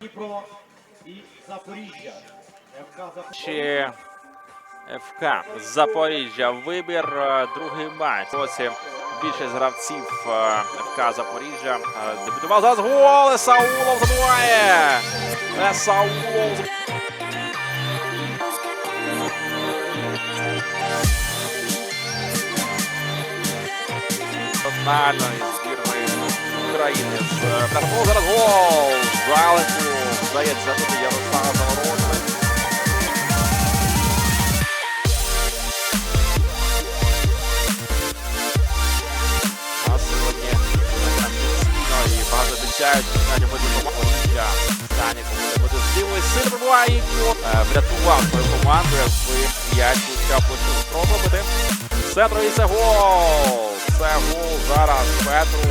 Дніпро і Запоріжжя. Запоріжжя. ФК Запоріжжя вибір. е, Другий матч. Ось більшість гравців е, ФК Запоріжжя е, дебютував. Зараз гол! Саулов забиває! Е, Саулов заб- національної збірної України з Тарбу. Зараз гол! Здалеку здається забити Ярослава Заворожний. А сьогодні і багато обіцяють сьогодні буде команда. Дані буде здивує сир прибуває і. Е, врятував свою команду, якби п'ять пустя почув спробувати. Це троїться гол. Це гол зараз Петру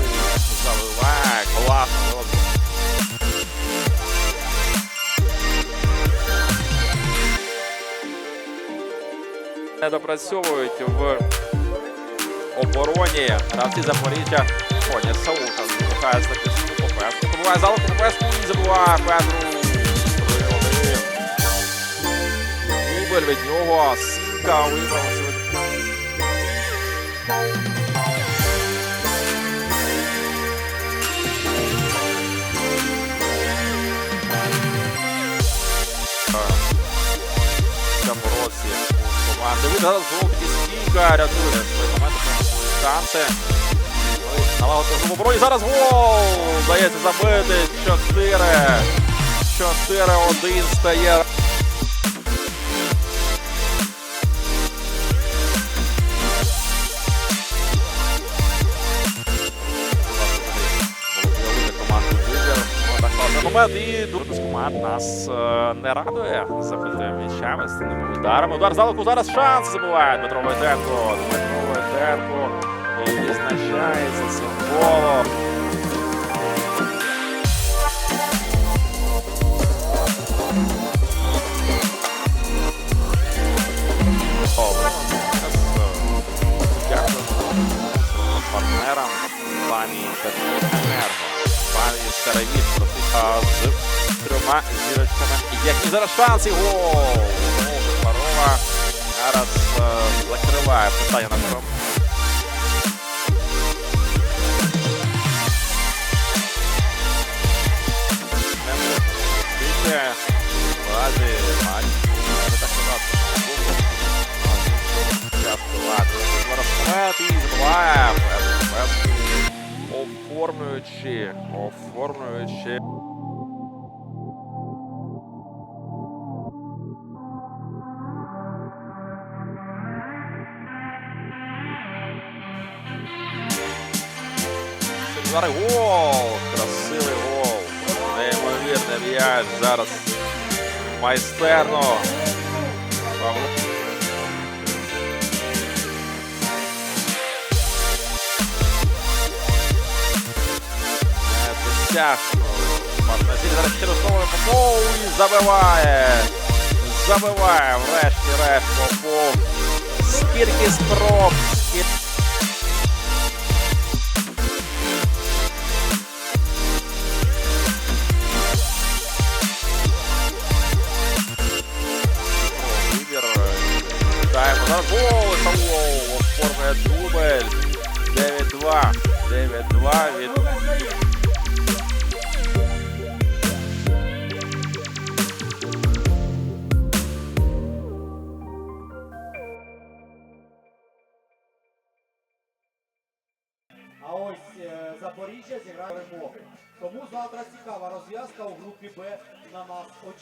заливає. Класно Не допрацьовують в обороні. Гравці Запоріжжя. Коня Саука по захисну Побуває Пробиває по Попеску і забуває Петру. 3-1. Дубль від нього. Сімка виграв знову таки стійка рятує. Ну Налагодити в обороні. Зараз гол! Здається забити. 4. 4-1 стає. Так. І з нас е, не радує забитими м'ячами, з тими ударами. Удар залику зараз шанс забиває Дмитро Войтенко. Дмитро Войтенко і відзначається цим голом. О, Дякуємо партнерам пані Енерго, пані Старовіт просить з трьома зірочками. Які зараз шанс і гол! Парова зараз е, закриває питання на пустити. Наразі матч. Не так багато. Зараз момент і забиває. Оформлюючи, оформлюючи. Зараз гол! Красивий гол! Неймовірний м'яч зараз майстерно. Марназіль зараз через слово Попов і забиває. Забиває врешті-решт Попов. Скільки спроб, скільки... На гол. Савол оформує дубль. 9-2. 9-2 від А ось е, Запоріжжя зіграє перемоги. Тому завтра цікава розв'язка у групі Б на нас очікує.